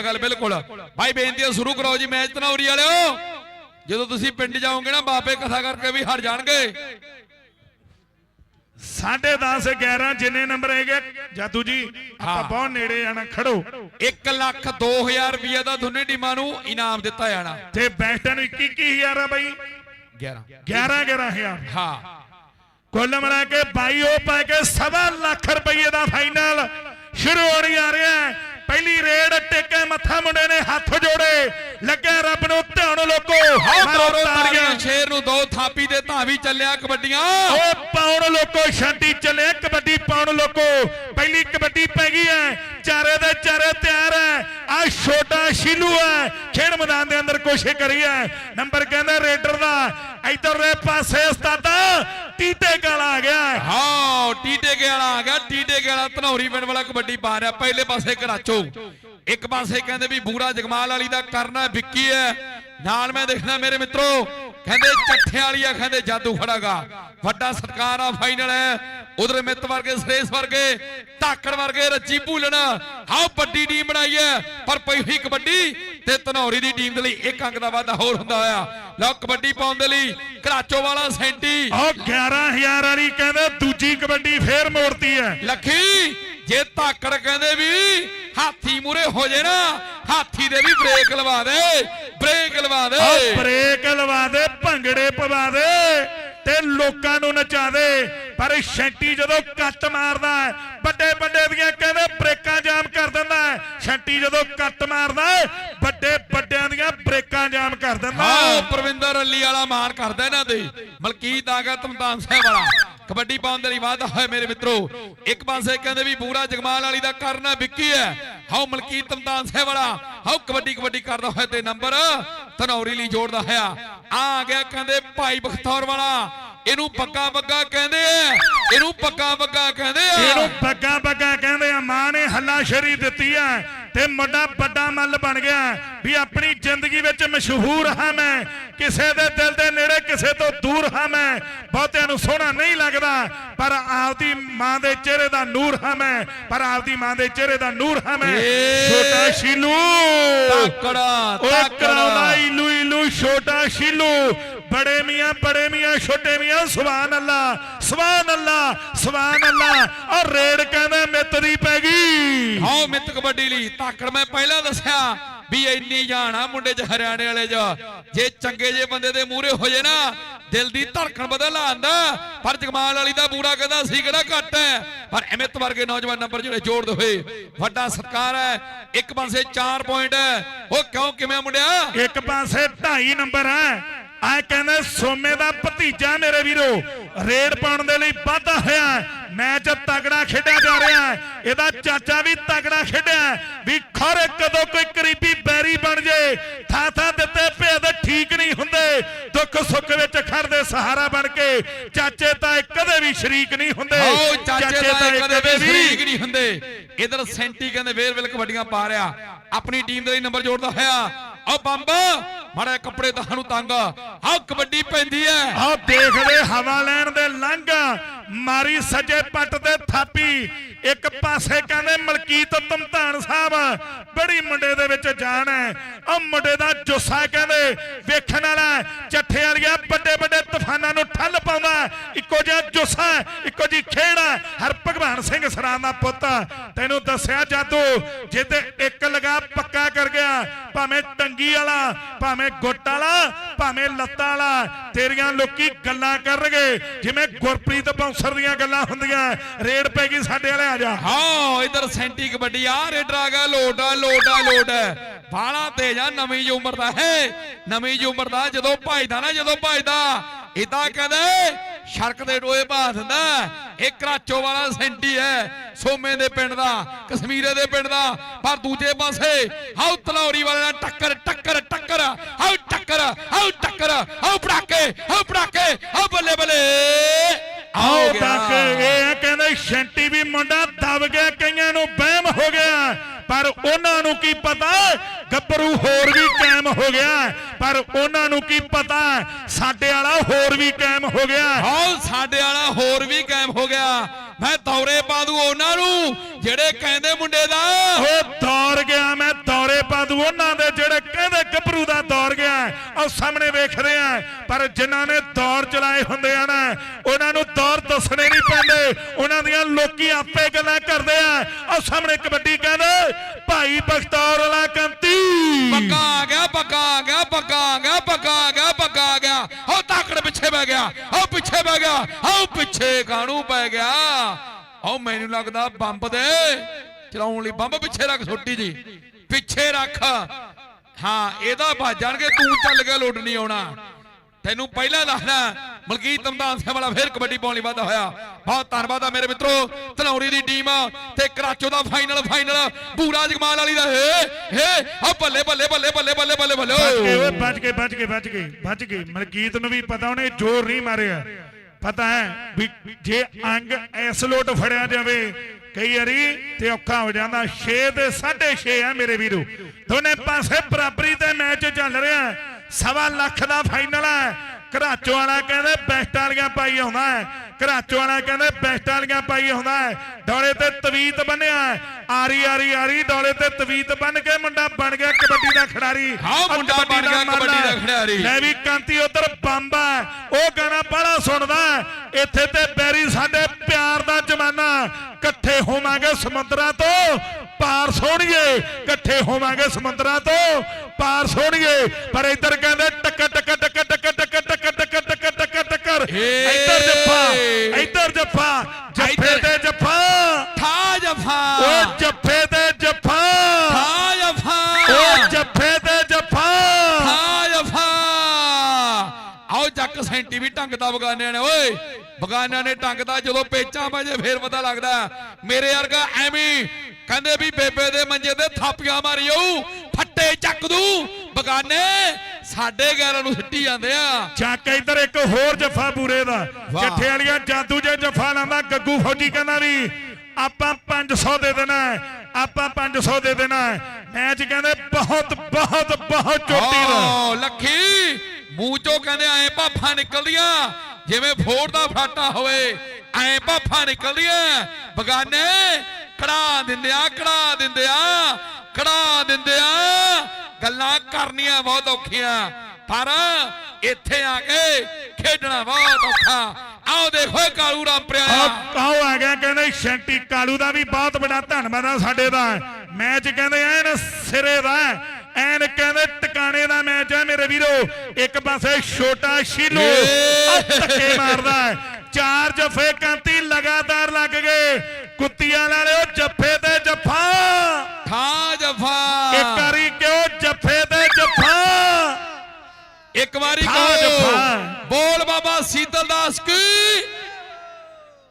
ਹੈ ਗੱਲ ਬਿਲਕੁਲ। ਭਾਈ ਬੇਨਤੀ ਸ਼ੁਰੂ ਕਰੋ ਜੀ ਮੈਚ ਤਨੌਰੀ ਵਾਲਿਓ। ਜਦੋਂ ਤੁਸੀਂ ਪਿੰਡ ਜਾਓਗੇ ਨਾ ਬਾਬੇ ਕਥਾ ਕਰਕੇ ਵੀ ਹਟ ਜਾਣਗੇ। ਸਾਢੇ 10 11 ਜਿੰਨੇ ਨੰਬਰ ਹੈਗੇ ਜਾਦੂ ਜੀ ਆਪਾਂ। ਬਹੁਤ ਨੇੜੇ ਆਣਾ ਖੜੋ। 1 ਲੱਖ 2000 ਰੁਪਏ ਦਾ ਦੋਨੇ ਟੀਮਾਂ ਨੂੰ ਇਨਾਮ ਦਿੱਤਾ ਜਾਣਾ। ਤੇ ਬੈਸਟਾਂ ਨੂੰ 21 21000 ਆ ਬਾਈ। 11 11 11000 ਹਾਂ। ਕੁੱਲ ਮਿਲਾ ਕੇ ਬਾਈ ਉਹ ਪਾ ਕੇ ਸਵਾ ਲੱਖ ਰੁਪਏ ਦਾ ਫਾਈਨਲ। ਸ਼ੁਰੂ ਹੋਣੀ ਆ ਰਿਹਾ ਹੈ। ਪਹਿਲੀ ਰੇਡ ਟੇਕੇ ਮੱਥਾ ਮੁੰਡੇ ਨੇ ਹੱਥ ਜੋੜੇ। ਲੱਗਿਆ ਰੱਬ ਨੂੰ ਧਿਆਨ ਲੋਕੋ। ਮਾਰੋ ਕਰੋ ਤਾੜੀਆਂ। ਸ਼ੇਰ ਨੂੰ ਦੋ ਥਾਪੀ ਦੇ ਧਾਵੀ ਚੱਲਿਆ ਕਬੱਡੀਆਂ। ਓ ਪਾਉਣ ਲੋਕੋ ਸ਼ਾਂਤੀ ਚੱਲੇ ਕਬੱਡੀ ਪਾਉਣ ਲੋਕੋ। ਪਹਿਲੀ ਕਬੱਡੀ ਪੈ ਗਈ ਹੈ। ਚਾਰੇ ਦੇ ਚਾਰੇ ਤਿਆਰ ਹੈ। ਆ ਛੋਟਾ ਸ਼ੀਲੂ ਹੈ। ਖੇਡ ਮੈਦਾਨ ਦੇ ਅੰਦਰ ਕੋਸ਼ਿਸ਼ ਕਰੀ ਹੈ। ਨੰਬਰ ਕਹਿੰਦਾ ਰੇਡਰ ਦਾ। ਇਧਰਲੇ ਪਾਸੇ ਉਸਤਾਦਾ ਟੀਟੇ ਕਾਲਾ ਆ ਗਿਆ। ਹੈ। ਹਾਂ ਵਾਲਾ ਆ ਗਿਆ, ਟੀਟੇ ਵਾਲਾ ਧਨੌਰੀ ਪਿੰਡ ਵਾਲਾ ਕਬੱਡੀ ਪਾ ਰਿਹਾ, ਪਹਿਲੇ ਪਾਸੇ ਕਰਾਚੋ। ਇੱਕ ਪਾਸੇ ਕਹਿੰਦੇ ਵੀ ਬੂਰਾ ਜਗਮਾਲ ਵਾਲੀ ਦਾ ਕਰਨਾ ਵਿੱਕੀ ਹੈ। ਨਾਲ ਮੈਂ ਦੇਖਦਾ ਮੇਰੇ ਮਿੱਤਰੋ, ਕਹਿੰਦੇ ਚੱਠੇ ਵਾਲੀ ਆ, ਕਹਿੰਦੇ ਜਾਦੂ ਖੜਾਗਾ। ਵੱਡਾ ਸਤਕਾਰ ਆ ਫਾਈਨਲ ਹੈ। ਉਧਰ ਮਿੱਤ ਵਰਗੇ, ਸ੍ਰੇਸ਼ ਵਰਗੇ, ਧਾਕੜ ਵਰਗੇ, ਰੱਜੀ ਭੂਲਣ। ਹਾਂ ਵੱਡੀ ਟੀਮ ਬਣਾਈ ਹੈ, ਪਰ ਪਈ ਹੋਈ ਕਬੱਡੀ ਤੇ ਧਨੌਰੀ ਦੀ ਟੀਮ ਦੇ ਲਈ ਇੱਕ ਅੰਕ ਦਾ ਵਾਧਾ ਹੋਰ ਹੁੰਦਾ ਹੋਇਆ। ਲਓ ਕਬੱਡੀ ਪਾਉਣ ਦੇ ਲਈ ਕਰਾਚੋ ਵਾਲਾ ਸੈਂਟੀ। ਉਹ 11000 ਵਾਲੀ ਕਹਿੰਦੇ ਦੂਜੀ ਕਬੱਡੀ ਫੇਰ ਮੋੜਤੀ ਹੈ। ਲੱਖੀ ਜੇ ਧਾਕੜ ਕਹਿੰਦੇ ਵੀ ਹਾਥੀ ਮੂਰੇ ਹੋ ਜੇ ਨਾ ਹਾਥੀ ਦੇ ਵੀ ਬ੍ਰੇਕ ਲਵਾ ਦੇ ਬ੍ਰੇਕ ਲਵਾ ਦੇ। ਬ੍ਰੇਕ ਲਵਾ ਦੇ ਭੰਗੜੇ ਪਵਾ ਦੇ ਤੇ ਲੋਕਾਂ ਨੂੰ ਨਚਾ ਦੇ। ਪਰ ਸ਼ੈਂਟੀ ਜਦੋਂ ਕੱਟ ਮਾਰਦਾ ਹੈ, ਵੱਡੇ ਵੱਡੇ ਦੀਆਂ ਕਹਿੰਦੇ ਬ੍ਰੇਕਾਂ ਜਾਮ ਕਰ ਦਿੰਦਾ ਹੈ। ਸ਼ੈਂਟੀ ਜਦੋਂ ਕੱਟ ਮਾਰਦਾ ਹੈ, ਵੱਡੇ ਵੱਡਿਆਂ ਦੀਆਂ ਬ੍ਰੇਕਾਂ ਜਾਮ ਕਰ ਦਿੰਦਾ ਹਾਂ। ਪ੍ਰਵਿੰਦਰ ਅੱਲੀ ਵਾਲਾ ਮਾਨ ਕਰਦਾ ਇਹਨਾਂ ਦੇ ਮਲਕੀਤ ਆ ਗਿਆ ਤਮਤਾਨ ਸਾਹਿਬ ਵਾਲਾ। ਕਬੱਡੀ ਪਾਉਣ ਦੇ ਲਈ ਵਾਅਦਾ ਹੋਇਆ ਮੇਰੇ ਮਿੱਤਰੋ। ਇੱਕ ਪਾਸੇ ਕਹਿੰਦੇ ਵੀ ਬੂਰਾ ਜਗਮਾਲ ਵਾਲੀ ਦਾ ਕਰਨਾ ਵਿੱਕੀ ਹੈ। ਹਾਓ ਮਲਕੀਤ ਤਮਤਾਨ ਸਾਹਿਬ ਵਾਲਾ। ਹਾਓ ਕਬੱਡੀ ਕਬੱਡੀ ਕਰਦਾ ਹੋਇਆ ਤੇ ਨੰਬਰ ਧਨੌਰੀ ਲਈ ਜੋੜਦਾ ਹੋਇਆ। ਆ ਆ ਗਿਆ ਕਹਿੰਦੇ ਭਾਈ ਬਖਤੌਰ ਵਾਲਾ। ਇਹਨੂੰ ਪੱਕਾ ਬੱਗਾ ਕਹਿੰਦੇ ਆ। ਇਹਨੂੰ ਪੱਕਾ ਬੱਗਾ ਕਹਿੰਦੇ ਆ। ਇਹਨੂੰ ਬੱਗਾ ਬੱਗਾ ਕਹਿੰਦੇ ਆ। ਮਾਂ ਨੇ ਹੱਲਾ ਸ਼ਰੀ ਦਿੱਤੀ ਹੈ ਤੇ ਮੁੰਡਾ ਵੱਡਾ ਮੱਲ ਬਣ ਗਿਆ ਵੀ ਆਪਣੀ ਜ਼ਿੰਦਗੀ ਵਿੱਚ ਮਸ਼ਹੂਰ ਹਾਂ ਮੈਂ। ਕਿਸੇ ਦੇ ਦਿਲ ਦੇ ਨੇੜੇ ਕਿਸੇ ਤੋਂ ਦੂਰ ਹਾਂ ਮੈਂ। ਬਹੁਤਿਆਂ ਨੂੰ ਸੋਹਣਾ ਨਹੀਂ ਲੱਗਦਾ ਪਰ ਆਪਦੀ ਮਾਂ ਦੇ ਚਿਹਰੇ ਦਾ ਨੂਰ ਹਾਂ ਮੈਂ। ਪਰ ਆਪਦੀ ਮਾਂ ਦੇ ਚਿਹਰੇ ਦਾ ਨੂਰ ਹਾਂ ਮੈਂ। ਛੋਟਾ ਸ਼ੀਲੂ। ਤਾਕੜਾ ਤਾਕੜਾ। ਇਲੂ ਇਲੂ ਛੋਟਾ ਸ਼ੀਲੂ। ਬੜੇ ਮੀਆਂ ਬੜੇ ਮੀਆਂ ਛੋਟੇ ਮੀਆਂ ਸੁਭਾਨ ਅੱਲਾ ਸੁਭਾਨ ਅੱਲਾ ਸੁਭਾਨ ਅੱਲਾ। ਔਰ ਰੇਡ ਕਹਿੰਦੇ ਮਿੱਤ ਦੀ ਪੈ ਗਈ। ਹਾਓ ਮਿੱਤ ਕਬੱਡੀ ਲਈ। ਤਾਕੜ ਮੈਂ ਪਹਿਲਾਂ ਦੱਸਿਆ ਵੀ ਇੰਨੀ ਜਾਣ ਮੁੰਡੇ ਚ ਹਰਿਆਣੇ ਵਾਲੇ ਚ। ਜੇ ਚੰਗੇ ਜੇ ਬੰਦੇ ਦੇ ਮੂਹਰੇ ਹੋ ਜੇ ਨਾ ਦਿਲ ਦੀ ਧੜਕਣ ਬਦਲ ਆਂਦਾ। ਪਰ ਜਗਮਾਲ ਵਾਲੀ ਦਾ ਬੂੜਾ ਕਹਿੰਦਾ ਸੀ ਕਿਹੜਾ ਘੱਟ ਹੈ। ਪਰ ਅਮਿਤ ਵਰਗੇ ਨੌਜਵਾਨ ਨੰਬਰ ਜਿਹੜੇ ਜੋੜਦੇ ਹੋਏ ਵੱਡਾ ਸਤਕਾਰ ਹੈ। ਇੱਕ ਪਾਸੇ 4 ਪੁਆਇੰਟ ਹੈ। ਉਹ ਕਿਉਂ ਕਿਵੇਂ ਮੁੰਡਿਆ? ਇੱਕ ਪਾਸੇ 2.5 ਨੰਬਰ ਹੈ। ਆ ਕਹਿੰਦੇ ਸੋਮੇ ਦਾ ਭਤੀਜਾ ਮੇਰੇ ਵੀਰੋ ਰੇਡ ਪਾਉਣ ਦੇ ਲਈ ਵਾਧਾ ਹੋਇਆ। ਮੈਚ ਤਗੜਾ ਖੇਡਿਆ ਜਾ ਰਿਹਾ ਹੈ। ਇਹਦਾ ਚਾਚਾ ਵੀ ਤਗੜਾ ਖੇਡਿਆ। ਵੀ ਖਰੇ ਕਦੋਂ ਕੋਈ ਕਰੀਬੀ ਬੈਰੀ ਬਣ ਜੇ। ਥਾਂ ਥਾਂ ਦਿੱਤੇ ਭੇਦ ਠੀਕ ਨਹੀਂ ਹੁੰਦੇ। ਦੁੱਖ ਸੁੱਖ ਵਿੱਚ ਖੜਦੇ ਸਹਾਰਾ ਬਣ ਕੇ ਚਾਚੇ ਤਾਂ ਕਦੇ ਵੀ ਸ਼ਰੀਕ ਨਹੀਂ ਹੁੰਦੇ। ਚਾਚੇ ਦਾ ਇਹ ਕਦੇ ਵੀ ਸ਼ਰੀਕ ਨਹੀਂ ਹੁੰਦੇ। ਇਧਰ ਸੈਂਟੀ ਕਹਿੰਦੇ ਵੇਰਵਿਲ ਕਬੱਡੀਆਂ ਪਾ ਰਿਹਾ। ਆਪਣੀ ਟੀਮ ਦੇ ਲਈ ਨੰਬਰ ਜੋੜਦਾ ਹੋਇਆ। ਆਓ ਬੰਬ! ਮਾੜਾ ਕੱਪੜੇ ਤਾਂ ਤੁਹਾਨੂੰ ਤੰਗ ਆਓ ਕਬੱਡੀ ਪੈਂਦੀ ਹੈ ਆਹ ਦੇਖਦੇ ਹਵਾ ਲੈਣ ਦੇ ਲੰਘ। ਮਾਰੀ ਸੱਜੇ ਪੱਟ ਤੇ ਥਾਪੀ। ਇੱਕ ਪਾਸੇ ਕਹਿੰਦੇ ਮਲਕੀਤ ਤਮਤਾਨ ਸਾਹਿਬ ਬੜੀ ਮੁੰਡੇ ਦੇ ਵਿੱਚ ਜਾਨ ਹੈ ਉਹ ਮੁੰਡੇ ਦਾ ਜੁੱਸਾ ਕਹਿੰਦੇ ਵੇਖਣ ਵਾਲਾ ਚੱਠੇ ਵਾਲੀਆਂ ਵੱਡੇ ਵੱਡੇ ਤੂਫਾਨਾਂ ਨੂੰ ਠੱਲ ਪਾਉਂਦਾ ਇੱਕੋ ਜਿਹਾ ਜੁੱਸਾ ਹੈ, ਇੱਕੋ ਜੀ ਖੇਡ ਹੈ। ਹਰ ਭਗਵਾਨ ਸਿੰਘ ਸਰਾਂ ਦਾ ਪੁੱਤ ਤੈਨੂੰ ਦੱਸਿਆ ਜਾਦੂ ਜਿੱਤੇ ਇੱਕ ਲਗਾ ਪੱਕਾ ਕਰ ਗਿਆ ਭਾਵੇਂ ਟੰਗੀ ਵਾਲਾ ਭਾਵੇਂ ਗੁੱਟ ਵਾਲਾ, ਭਾਵੇਂ ਲੱਤਾਂ ਵਾਲਾ, ਤੇਰੀਆਂ ਲੋਕੀ ਗੱਲਾਂ ਕਰਨਗੇ। ਜਿਵੇਂ ਗੁਰਪ੍ਰੀਤ ਬੌਂਸਰ ਦੀਆਂ ਗੱਲਾਂ ਹੁੰਦੀਆਂ। ਰੇਡ ਪੈ ਗਈ ਸਾਡੇ ਵਾਲੇ, ਆ ਜਾ। ਹਾਂ, ਇਧਰ ਸੈਂਟੀ ਕਬੱਡੀ ਆ ਰੇਡਰ ਆ ਗਿਆ, ਲੋਟ ਆ, ਲੋਟ ਬਾਲਾ ਤੇਜ ਆ। ਨਵੀਂ ਜਿਹੀ ਉਮਰ ਦਾ, ਹੈ। ਨਵੀਂ ਉਮਰ ਦਾ, ਜਦੋਂ ਭਜਦਾ ਨਾ, ਜਦੋਂ ਭਜਦਾ ਇਦਾਂ ਕਹਿੰਦੇ ਸ਼ਰਕ ਦੇ ਟੋਏ ਪਾ ਦਿੰਦਾ ਇਹ ਕਰਾਚੋ ਵਾਲਾ ਸੈਂਟੀ ਹੈ ਸੋਮੇ ਦੇ ਪਿੰਡ ਦਾ ਕਸ਼ਮੀਰੇ ਦੇ ਪਿੰਡ ਦਾ ਪਰ ਦੂਜੇ ਪਾਸੇ ਹਾਉ ਤਲੌਰੀ ਵਾਲੇ ਨਾਲ ਟੱਕਰ ਟੱਕਰ ਟੱਕਰ ਹਾਉ ਟੱਕਰ ਹਾਉ ਟੱਕਰ ਹਾਉ ਪੜਾਕੇ ਹਾਉ ਪੜਾਕੇ ਹਾਉ ਬੱਲੇ ਬੱਲੇ। ਆਓ ਤੱਕ ਇਹ ਕਹਿੰਦੇ ਸ਼ੈਂਟੀ ਵੀ ਮੁੰਡਾ ਦਬ ਗਿਆ ਕਈਆਂ ਨੂੰ ਵਹਿਮ ਹੋ ਗਿਆ। ਪਰ ਉਹਨਾਂ ਨੂੰ ਕੀ ਪਤਾ? ਗੱਭਰੂ ਹੋਰ ਵੀ ਕਾਇਮ ਹੋ ਗਿਆ ਪਰ ਉਹਨਾਂ ਨੂੰ ਕੀ ਪਤਾ? ਸਾਡੇ ਵਾਲਾ ਹੋਰ ਵੀ ਕਾਇਮ ਹੋ ਗਿਆ ਹਾਂ। ਸਾਡੇ ਵਾਲਾ ਹੋਰ ਵੀ ਕਾਇਮ ਹੋ ਗਿਆ। ਮੈਂ ਦੌਰੇ ਪਾ ਦੂ ਉਹਨਾਂ ਨੂੰ ਜਿਹੜੇ ਕਹਿੰਦੇ ਮੁੰਡੇ ਦਾ। ਉਹ ਦੌਰ ਗਿਆ ਮੈਂ ਦੌਰੇ ਪਾ ਦੂ ਉਹਨਾਂ ਦੇ ਜਿਹੜੇ ਕਹਿੰਦੇ ਗੱਭਰੂ ਦਾ ਦੌਰ ਗਿਆ ਉਹ ਸਾਹਮਣੇ ਵੇਖ ਰਿਹਾ ਪਰ ਜਿਨ੍ਹਾਂ ਨੇ ਦੌਰ ਚਲਾਏ ਹੁੰਦੇ ਆ ਨਾ ਉਹਨਾਂ ਨੂੰ ਦੌਰ ਦੱਸਣੇ ਉਹਨਾਂ ਦੀਆਂ ਲੋਕੀ ਆਪੇ ਗੱਲਾਂ ਕਰਦੇ ਆ। ਉਹ ਸਾਹਮਣੇ ਕਬੱਡੀ ਕਹਿੰਦੇ, ਭਾਈ ਬਖਤੌਰ ਵਾਲਾ ਕੰਤੀ। ਪੱਕਾ ਆ ਗਿਆ, ਪੱਕਾ ਆ ਗਿਆ, ਪੱਕਾ ਆ ਗਿਆ, ਪੱਕਾ ਆ ਗਿਆ, ਪੱਕਾ ਆ ਗਿਆ। ਹੋ ਤਾਕੜ ਪਿੱਛੇ ਬਹਿ ਗਿਆ ਹੋ ਪਿੱਛੇ ਬਹਿ ਗਿਆ ਹੋ ਪਿੱਛੇ ਕਾਣੂ ਪੈ ਗਿਆ। ਹੋ ਮੈਨੂੰ ਲੱਗਦਾ ਬੰਬ ਦੇ ਚਲਾਉਣ ਲਈ ਬੰਬ ਪਿੱਛੇ ਰੱਖ ਛੋਟੀ ਜੀ। ਪਿੱਛੇ ਰੱਖ। ਹਾਂ, ਇਹਦਾ ਭੱਜ ਜਾਣਗੇ, ਤੂੰ ਚੱਲ ਗਿਆ ਲੋਟ ਨਹੀਂ ਆਉਣਾ। ਤੈਨੂੰ ਪਹਿਲਾਂ ਦੱਸਣਾ ਮਲਕੀਤ ਤਮਦਾਨ ਸਿੰਘ ਵਾਲਾ ਫੇਰ ਕਬੱਡੀ ਪਾਉਣ ਲਈ ਵਾਧਾ ਹੋਇਆ। ਬਹੁਤ ਧੰਨਵਾਦ ਆ ਮੇਰੇ ਮਿੱਤਰੋ, ਧਨੌਰੀ ਦੀ ਟੀਮ ਤੇ ਕਰਾਚੋ ਦਾ ਫਾਈਨਲ ਫਾਈਨਲ ਪੂਰਾ ਜਗਮਾਲ ਵਾਲੀ ਦਾ ਏ ਏ ਆ ਬੱਲੇ ਬੱਲੇ ਬੱਲੇ ਬੱਲੇ ਬੱਲੇ ਬੱਲੇ ਬੱਲੇ। ਓਏ ਬਚ ਗਏ ਬਚ ਗਏ ਬਚ ਗਏ ਬਚ ਗਏ। ਮਲਕੀਤ ਨੂੰ ਵੀ ਪਤਾ, ਉਹਨੇ ਜ਼ੋਰ ਨਹੀਂ ਮਾਰਿਆ। ਪਤਾ ਹੈ ਵੀ ਜੇ ਅੰਗ ਐਸ ਲੋਟ ਫੜਿਆ ਜਾਵੇ, ਕਈ ਵਾਰੀ ਤੇ ਔਖਾ ਹੋ ਜਾਂਦਾ। 6 ਤੇ 6.5 ਆ ਮੇਰੇ ਵੀਰੋ। ਦੋਨੇ ਪਾਸੇ ਬਰਾਬਰੀ ਤੇ ਮੈਚ ਚੱਲ ਰਿਹਾ। ਹੈ। ਸਵਾ ਲੱਖ ਦਾ ਫਾਈਨਲ ਹੈ ਘਰਾਚੋ ਵਾਲਾ ਕਹਿੰਦੇ ਬੈਸਟ ਵਾਲੀਆਂ ਪਾਈ ਆਉਂਦਾ ਹੈ ਘਰਾਚੋ ਵਾਲਾ ਕਹਿੰਦੇ ਬੈਸਟ ਵਾਲੀਆਂ ਪਾਈ ਆਉਂਦਾ ਹੈ ਡੋਲੇ ਤੇ ਤਵੀਤ ਬੰਨਿਆ। ਆਰੀ ਆਰੀ ਆਰੀ ਡੋਲੇ ਤੇ ਤਵੀਤ ਬੰਨ ਕੇ ਮੁੰਡਾ ਬਣ ਗਿਆ ਕਬੱਡੀ ਦਾ ਖਿਡਾਰੀ ਹਾਂ, ਮੁੰਡਾ ਬਣ ਗਿਆ। ਕਬੱਡੀ ਦਾ ਖਿਡਾਰੀ। ਲੈ ਵੀ ਕਾਂਤੀ ਉਧਰ ਬੰਬ ਉਹ ਗਾਣਾ ਬੜਾ ਸੁਣਦਾ। ਇੱਥੇ ਤੇ ਬੈਰੀ ਸਾਡੇ ਪਿਆਰ ਦਾ ਜ਼ਮਾਨਾ ਇਕੱਠੇ ਹੋਵਾਂਗੇ ਸਮੁੰਦਰਾਂ ਤੋਂ ਪਾਰ ਸੋਣੀਏ ਇਕੱਠੇ ਹੋਵਾਂਗੇ ਸਮੁੰਦਰਾਂ ਤੋਂ ਪਾਰ ਸੋਣੀਏ। ਪਰ ਇੱਧਰ ਕਹਿੰਦੇ ਟੱਕ ਟੱਕ ਟੱਕ ਟੱਕ ਟੱਕ ਟੱਕ ਟੱਕ ਟੱਕ ਟੱਕ ਟੱਕਰ। ਇੱਧਰ ਜੱਫਾ ਇੱਧਰ ਜੱਫਾ ਜੱਫੇ। ਤੇ ਜੱਫਾ। ਠਾ ਜਫਾ। ਉਹ ਜੱਫੇ ਤੇ ਜੱਫਾ। ਠਾ ਜਫਾ। ਉਹ ਜੱਫੇ ਤੇ ਜੱਫਾ। ਠਾ ਜਫਾ। ਆਓ ਜੱਕ ਸੈਂਟੀ ਵੀ ਢੰਗਦਾ ਬਗਾਨਿਆਂ ਨੇ। ਓਏ ਬਗਾਨਿਆਂ ਨੇ ਢੰਗਦਾ ਜਦੋਂ ਪੇਚਾਂ ਵਜੇ ਫੇਰ ਪਤਾ ਲੱਗਦਾ ਮੇਰੇ ਵਰਗਾ ਐਵੇਂ ਕਹਿੰਦੇ ਵੀ ਬੇਬੇ ਦੇ ਮੰਜੇ ਤੇ ਥਾਪੀਆਂ ਮਾਰੀਓ ਫੱਟੇ ਚੱਕ ਦੂ। ਬਗਾਨੇ ਸਾਡੇ ਗੈਰਾਂ ਨੂੰ ਸਿੱਟੀ ਜਾਂਦੇ ਆ। ਚੱਕ ਇੱਧਰ ਇੱਕ ਹੋਰ ਜੱਫਾ ਪੂਰੇ ਦਾ। ਜੱਠੇ ਵਾਲੀਆਂ ਜਾਦੂ ਜੇ ਜੱਫਾ ਲਾਉਂਦਾ ਗੱਗੂ ਫੌਜੀ ਕਹਿੰਦਾ ਵੀ ਆਪਾਂ 500 ਦੇ ਦੇਣਾ ਆਪਾਂ 500 ਦੇ ਦੇਣਾ। ਮੈਚ ਕਹਿੰਦੇ ਬਹੁਤ ਬਹੁਤ ਬਹੁਤ ਚੋਟੀ ਦਾ। ਲੱਖੀ ਮੂੰਹ ਚੋਂ ਕਹਿੰਦੇ ਐ ਭਾਫਾਂ ਨਿਕਲਦੀਆਂ ਜਿਵੇਂ ਫੋੜ ਦਾ ਫਾਟਾ ਹੋਵੇ ਐ ਭਾਫਾਂ ਨਿਕਲਦੀਆਂ। ਬਗਾਨੇ ਕੜਾ ਦਿੰਦੇ ਆ ਕੜਾ ਦਿੰਦੇ ਕੜਾ ਦਿੰਦੇ ਆ। ਗੱਲਾਂ ਕਰਨੀਆਂ ਬਹੁਤ ਔਖੀਆਂ, ਪਰ ਇੱਥੇ ਆ ਕੇ ਖੇਡਣਾ ਬਹੁਤ ਔਖਾ। ਆਓ ਦੇਖੋ ਕਾਲੂ ਰਾਮਪੁਰਿਆ ਆਹ ਆਓ ਆ ਗਿਆ, ਕਹਿੰਦੇ ਸ਼ੈਂਟੀ ਕਾਲੂ ਦਾ ਵੀ ਬਹੁਤ ਬੜਾ ਧੰਨਵਾਦ ਆ ਸਾਡੇ ਦਾ। ਮੈਚ ਕਹਿੰਦੇ ਐਨ ਸਿਰੇ ਦਾ ਐਨ ਕਹਿੰਦੇ ਟਿਕਾਣੇ ਦਾ ਮੈਚ ਹੈ ਮੇਰੇ ਵੀਰੋ। ਇੱਕ ਪਾਸੇ ਛੋਟਾ ਸ਼ੀਲੋ, ਆਹ ਧੱਕੇ ਮਾਰਦਾ ਚਾਰ ਜਫੇ ਕਾਂਤੀ ਲਗਾਤਾਰ ਲੱਗ ਗਏ। ਕੁੱਤੀ ਵਾਲਾ ਵਾਰੀ ਕਹੋ ਜੱਫਾ। ਬੋਲ ਬਾਬਾ ਸੀਤਲ ਦਾਸ ਕੀ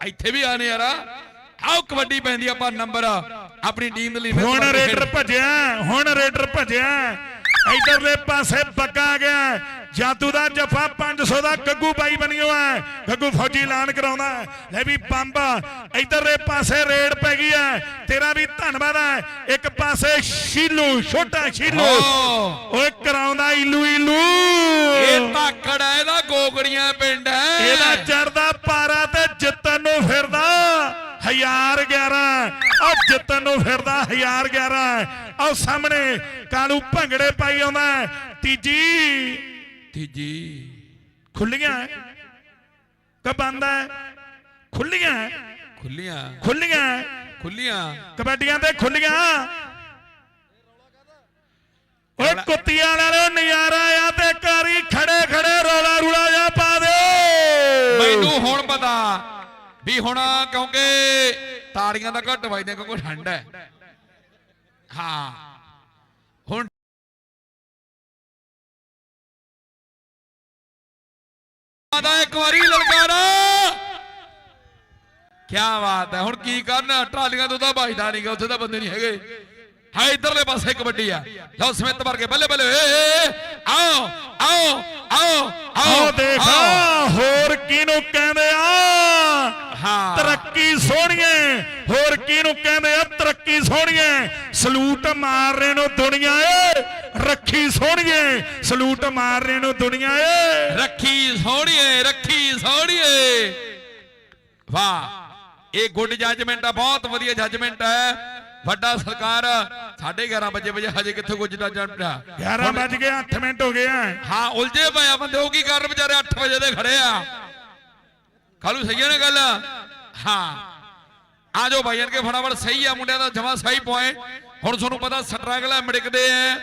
ਇੱਥੇ ਵੀ ਆਨੇ ਯਾਰਾ ਆਓ ਕਬੱਡੀ ਪੈਂਦੀ ਆਪਾਂ ਨੰਬਰ ਆਪਣੀ ਟੀਮ ਦੇ ਲਈ ਹੁਣ ਰੇਡਰ। ਭੱਜਿਆ ਹੁਣ ਰੇਡਰ ਭੱਜਿਆ ਇਧਰਲੇ ਪਾਸੇ ਬੱਗਾ ਆ ਗਿਆ। ਜਾਦੂ ਦਾ ਜਫਾ 500 ਦਾ ਗੱਗੂ ਬਾਈ ਬਣਿਓ ਹੈ। ਗੱਗੂ ਫੌਜੀ ਐਲਾਨ ਕਰਾਉਂਦਾ। ਲੈ ਵੀ ਬੰਬ ਇਧਰਲੇ ਪਾਸੇ ਰੇਡ ਪੈ ਗਈ ਹੈ। ਤੇਰਾ ਵੀ ਧੰਨਵਾਦ ਹੈ। ਇੱਕ ਪਾਸੇ ਸ਼ੀਲੂ ਛੋਟਾ ਸ਼ੀਲੂ। ਓਏ ਕਰਾਉਂਦਾ ਇਲੂ ਇਲੂ। ਇਹ ਧਾਕੜ ਹੈ ਇਹਦਾ ਗੋਗੜੀਆਂ ਪਿੰਡ ਹੈ। ਇਹਦਾ ਚੜਦਾ ਪਾਰਾ ਤੇ ਜਿੱਤਣ ਨੂੰ ਫਿਰਦਾ। ਹਜ਼ਾਰ 11 ਆ ਜਿੱਤਣ ਨੂੰ ਫਿਰਦਾ ਹਜ਼ਾਰ 11 ਆ ਸਾਹਮਣੇ ਕਾਲੂ ਭੰਗੜੇ ਪਾਈ ਆਉਂਦਾ। ਤੀਜੀ। ਤੀਜੀ। ਖੁੱਲੀਆਂ ਕ ਬੰਦ ਹੈ? ਖੁੱਲੀਆਂ ਖੁੱਲੀਆਂ। ਖੁੱਲੀਆਂ ਖੁੱਲੀਆਂ। ਕਬੱਡੀਆਂ ਤੇ ਖੁੱਲੀਆਂ। ਓਏ ਕੁੱਤੀਆਂ ਵਾਲੇ ਨਜ਼ਾਰਾ ਆ ਤੇ ਕਾਰੀ ਖੜੇ ਖੜੇ ਰੋਲਾ ਰੂਲਾ ਜਾ ਪਾ ਦਿਓ ਮੈਨੂੰ ਹੁਣ ਪਤਾ ਵੀ ਹੁਣ ਕਿਉਂਕਿ ਤਾੜੀਆਂ ਦਾ ਘੱਟ ਵੱਜਦੀਆਂ ਕਿਉਂਕਿ ਠੰਡ ਹੈ। ਹਾਂ। ਹੁਣ ਦਾ ਇੱਕ ਵਾਰੀ ਲਲਕਾਰਾ। ਕੀ ਬਾਤ ਹੈ। ਹੁਣ ਕੀ ਕਰਨਾ? ਟਰਾਲੀਆਂ ਤੋਂ ਤਾਂ ਵੱਜਦਾ ਨਹੀਂਗਾ ਉੱਥੇ ਤਾਂ ਬੰਦੇ ਨਹੀਂ ਹੈਗੇ। ਹਾਂ ਇਧਰਲੇ ਪਾਸੇ ਕਬੱਡੀ ਆ। ਲਓ ਸਮਿਤ ਵਰਗੇ ਬੱਲੇ ਬੱਲੇ ਆਓ ਆਓ ਆਓ ਆਓ ਦੇਖ। ਹੋਰ ਕਿਹਨੂੰ ਕਹਿੰਦੇ ਆ? ਸੋਹਣੀਏ ਹੋਰ ਕਿਹਨੂੰ ਕਹਿੰਦੇ ਆ? ਤਰੱਕੀ ਸੋਹਣੀਏ ਸਲੂਟ ਮਾਰਨੇ ਨੂੰ ਦੁਨੀਆ ਏ। ਰੱਖੀ ਸੋਹਣੀਏ ਸਲੂਟ ਮਾਰਨੇ ਨੂੰ ਦੁਨੀਆ ਏ। ਰੱਖੀ ਸੋਹਣੀਏ ਰੱਖੀ ਸੋਹਣੀਏ ਵਾਹ। ਇਹ ਗੁੱਡ ਜੱਜਮੈਂਟ ਆ ਬਹੁਤ ਵਧੀਆ ਜੱਜਮੈਂਟ ਹੈ ਵੱਡਾ ਸਰਕਾਰ 11:30 ਵਜੇ ਵਜੇ ਹਜੇ ਕਿੱਥੇ ਕੁਝ ਦਾ ਜਾਣ ਪਿਆ 11 ਵੱਜ ਗਏ 8 ਮਿੰਟ ਹੋ ਗਏ ਆ ਹਾਂ ਉਲਝੇ ਪਏ ਆ ਬੰਦੇ ਉਹ ਕੀ ਕਰਨ ਵਿਚਾਰੇ 8 ਵਜੇ ਦੇ ਖੜੇ ਆ? ਕਾਲੂ ਸਹੀ ਹੈ ਨਾ ਗੱਲ? ਹਾਂ। ਆ ਜਾਓ ਭਾਈਆਂ ਕੇ ਫਟਾਫਟ ਸਹੀ ਆ, ਮੁੰਡਿਆਂ ਦਾ ਜਮਾ ਸਹੀ ਪੁਆਇੰਟ ਹੁਣ ਤੁਹਾਨੂੰ ਪਤਾ ਸਟਰਗਲ ਹੈ ਮਿੜਕਦੇ ਆ।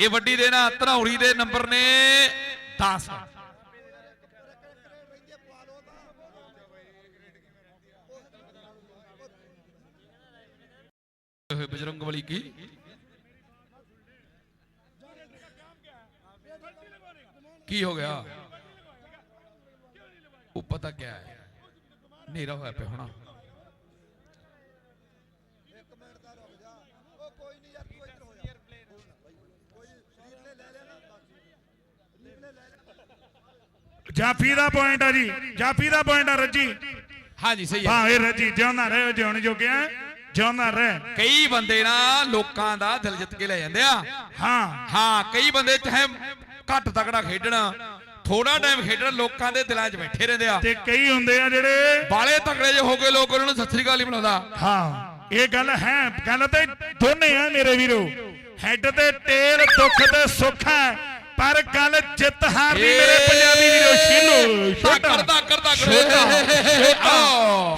ਇਹ ਵੱਡੀ ਦੇ ਨਾ, ਧਨੌਰੀ ਦੇ ਨੰਬਰ ਨੇ 10 ਬਜਰੰਗ ਬਲੀ ਕੀ? ਕੀ ਹੋ ਗਿਆ? ਉਹ ਪਤਾ ਕਿਆ ਹੈ? ਨੇਰਾ ਹੋਇਆ ਪਿਆ ਹੋਣਾ। ਜਾਫੀ ਦਾ ਪੁਆਇੰਟ ਆ ਜੀ। ਜਾਫੀ ਦਾ ਪੁਆਇੰਟ ਆ ਰੱਜੀ। ਹਾਂਜੀ ਸਹੀ ਹੈ ਭਾਵੇਂ ਰੱਜੀ ਜਿਉਂਦਾ ਰਹੇ ਜਿਉਣ ਜੋਗਿਆ ਜਿਉਂਦਾ ਰਹਿ। ਕਈ ਬੰਦੇ ਨਾ ਲੋਕਾਂ ਦਾ ਦਿਲ ਜਿੱਤ ਕੇ ਲੈ ਜਾਂਦੇ ਆ। ਹਾਂ। ਹਾਂ ਕਈ ਬੰਦੇ ਚਾਹੇ ਘੱਟ ਤਕੜਾ ਖੇਡਣ ਥੋੜਾ ਟਾਈਮ ਖੇਡਣ ਲੋਕਾਂ ਦੇ ਦਿਲਾਂ 'ਚ ਬੈਠੇ ਰਹਿੰਦੇ ਆ। ਤੇ ਕਈ ਹੁੰਦੇ ਆ ਜਿਹੜੇ ਬਾਲੇ ਤਕੜੇ ਜੇ ਹੋ ਗਏ ਲੋਕ ਉਹਨਾਂ ਨੂੰ ਸਤਿ ਸ੍ਰੀ ਅਕਾਲ ਹੀ ਬੁਲਾਉਂਦਾ। ਹਾਂ ਇਹ ਗੱਲ ਹੈ। ਗੱਲ ਤੇ ਦੋਨੇ ਆ ਮੇਰੇ ਵੀਰੋ। ਹੈੱਡ ਤੇ ਟੇਲ ਦੁੱਖ ਤੇ ਸੁੱਖ ਹੈ। ਪਰ ਗੱਲ ਜਿੱਤ ਹਾਰ ਦੀ ਮੇਰੇ ਪੰਜਾਬੀ ਵੀਰੋ ਸ਼ੀਲੋ ਛੋਟਾ। ਕਰਦਾ ਕਰਦਾ ਛੋਟਾ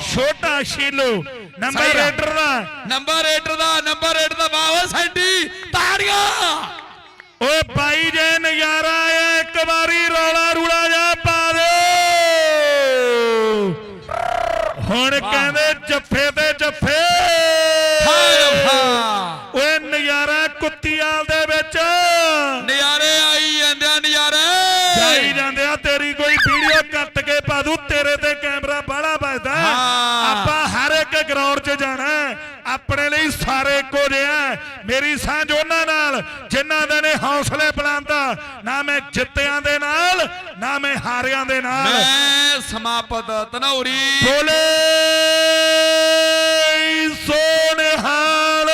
ਛੋਟਾ ਸ਼ੀਲੋ ਨੰਬਰ। ਰੇਡਰ ਦਾ। ਨੰਬਰ 8 ਦਾ ਨੰਬਰ 8 ਦਾ ਬਾਵਾ ਸੈਂਟੀ ਤਾੜੀਆਂ। ਓਏ ਬਾਈ ਜੇ ਨਜ਼ਾਰਾ ਆਇਆ ਇੱਕ ਵਾਰੀ ਰੌਲਾ ਰੂਲਾ ਜਾ ਪਾ ਦੇ ਹੁਣ ਕਹਿੰਦੇ ਜੱਫੇ ਤੇ ਜੱਫੇ। ਹਾਏ ਓਏ ਨਜ਼ਾਰਾ ਕੁੱਤੀਆਲ ਦੇ ਵਿੱਚ। ਨਜ਼ਾਰੇ ਤੇਰੇ ਤੇ ਕੈਮਰਾ ਬਾਹਲਾ ਵੱਜਦਾ। ਆਪਾਂ ਹਰ ਇੱਕ ਗਰਾਊਂਡ 'ਚ ਜਾਣਾ। ਆਪਣੇ ਲਈ ਸਾਰੇ ਇੱਕੋ ਜਿਹੇ ਮੇਰੀ ਸਾਂਝ ਉਹਨਾਂ ਨਾਲ ਜਿਨ੍ਹਾਂ ਦੇ ਨੇ ਹੌਸਲੇ ਬੁਲੰਦਾ ਨਾ ਮੈਂ ਜਿੱਤਿਆਂ ਦੇ ਨਾਲ ਨਾ ਮੈਂ ਹਾਰਿਆਂ ਦੇ ਨਾਲ। ਮੈਂ ਸਮਾਪਤ ਤਨੌਰੀ ਬੋਲੇ ਸੋਨਹਾਲ।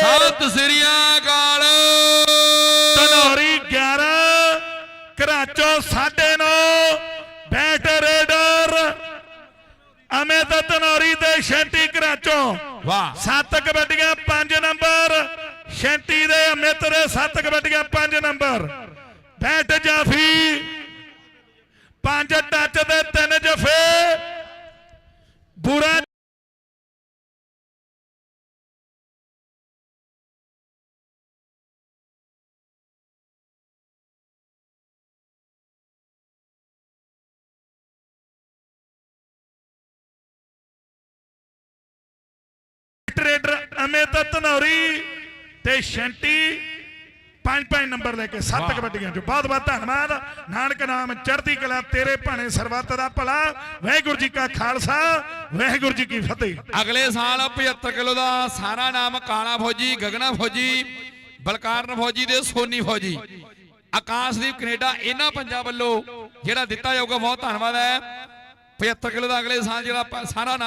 ਸਤਿ ਸ੍ਰੀ ਅਕਾਲ। ਧਨੌਰੀ 11 ਕਰਾਚੋ 9.5 ਬੈਟ ਰੇਡਰ ਅਮਿਤ ਧਨੌਰੀ ਤੇ ਸ਼ੈਂਟੀ ਕਰਾਚੋ ਵਾਹ। ਸੱਤ ਕਬੱਡੀਆਂ 5 ਨੰਬਰ। ਸ਼ੈਂਟੀ ਦੇ ਅਮਿਤ ਦੇ ਸੱਤ ਕਬੱਡੀਆਂ 5 ਨੰਬਰ। ਬੈਟ ਜਾਫੀ। ਪੰਜ ਟੱਚ ਦੇ ਤਿੰਨ ਜਫੇ। ਬੁਰਾ ਟਰੇਡਰ ਅਮਿਤ ਧਨੌਰੀ ਤੇ ਸ਼ੈਂਟੀ ਪੰਜ ਪੰਜ ਨੰਬਰ ਲੈ ਕੇ ਸੱਤ ਕਬੱਡੀਆਂ ਚੋਂ। ਬਹੁਤ ਬਹੁਤ ਧੰਨਵਾਦ। ਨਾਨਕ ਨਾਮ ਚੜ੍ਹਦੀ ਕਲਾ ਤੇਰੇ ਭਾਣੇ ਸਰਬੱਤ ਦਾ ਭਲਾ। ਵਾਹਿਗੁਰੂ ਜੀ ਕਾ ਖਾਲਸਾ ਵਾਹਿਗੁਰੂ ਜੀ ਕੀ ਫਤਿਹ। ਅਗਲੇ ਸਾਲ 75 ਕਿਲੋ ਦਾ ਸਾਰਾ ਨਾਮ ਕਾਲਾ ਫੌਜੀ ਗਗਨਾ ਫੌਜੀ ਬਲਕਾਰਨ ਫੌਜੀ ਦੇ ਸੋਨੀ ਫੌਜੀ। ਆਕਾਸ਼ਦੀਪ ਕੈਨੇਡਾ ਇਹਨਾਂ ਪੰਜਾਂ ਵੱਲੋਂ ਜਿਹੜਾ ਦਿੱਤਾ ਜਾਊਗਾ ਬਹੁਤ ਧੰਨਵਾਦ ਹੈ। 75 ਕਿਲੋ ਦਾ ਅਗਲੇ ਸਾਲ ਜਿਹੜਾ ਸਾਰਾ